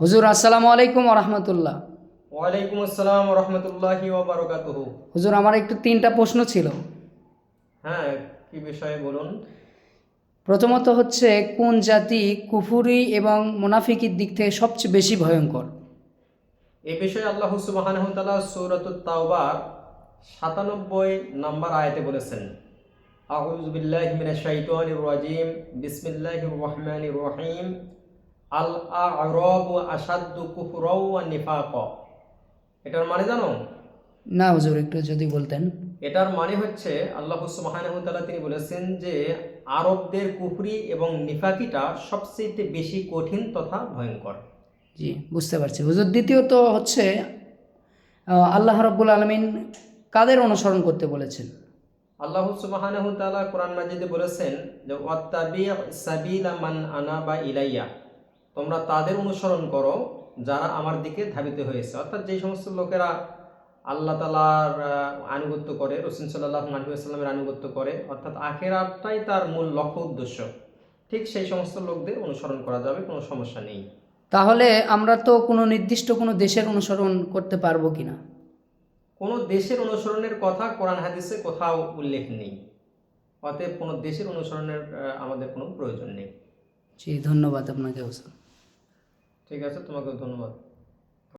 হুজুর আসসালামু আলাইকুম রহমতুল্লাহ। ওয়ালাইকুম আসসালাম রহমতুল্লাহি ওবরাকাতুহ হুজুর আমার একটু তিনটা প্রশ্ন ছিল। হ্যাঁ কি বিষয়ে বলুন? প্রথমত হচ্ছে কোন জাতি কুফুরি এবং মুনাফিকির দিক থেকে সবচেয়ে বেশি ভয়ঙ্কর? এ বিষয়ে আল্লাহ সুবহানাহু তাআলা সূরাতুত তাওবার 97 নম্বর আয়াতে বলেছেন আউযু বিল্লাহি মিনাশ শাইতানির রাজিম বিসমিল্লাহির রহমানির রহিম আল আ'রাবু আশাদ্দু কুফরাও নিফাকা। এটার মানে জানো? না হুজুর একটু যদি বলতেন। এটার মানে হচ্ছে আল্লাহ সুবহানাহু তাআলা তিনি বলেছেন যে আরবদের কুফরি এবং নিফাকিটা সবচেয়ে বেশি কঠিন তথা ভয়ঙ্কর। জি বুঝতে পারছি। হুজুর দ্বিতীয়ত হচ্ছে আল্লাহ রব্বুল আলমিন কাদের অনুসরণ করতে বলেছেন? আল্লাহ সুবহানাহু তাআলা কোরআন মাজিদে বলেছেন যে ওয়াত্তাবি সাবিলা মান আনাবা ইলাইয়া। তোমরা তাদের অনুসরণ করো যারা আমার দিকে ধাবিত হয়েছে। অর্থাৎ যে সমস্ত লোকেরা আল্লাহ তালার আনুগত্য করে রসুন সাল্লাহ আলহিউসাল্লামের আনুগত্য করে অর্থাৎ আখেরাটাই তার মূল লক্ষ্য উদ্দেশ্য। ঠিক সেই সমস্ত লোকদের অনুসরণ করা যাবে কোনো সমস্যা নেই। তাহলে আমরা তো কোনো নির্দিষ্ট কোনো দেশের অনুসরণ করতে পারব কি না কোনো দেশের অনুসরণের কথা কোরআন হাদিসে কোথাও উল্লেখ নেই। অতএব কোনো দেশের অনুসরণের আমাদের কোনো প্রয়োজন নেই। জি ধন্যবাদ আপনাকে অবশ্য ঠিক আছে তোমাকে ধন্যবাদ।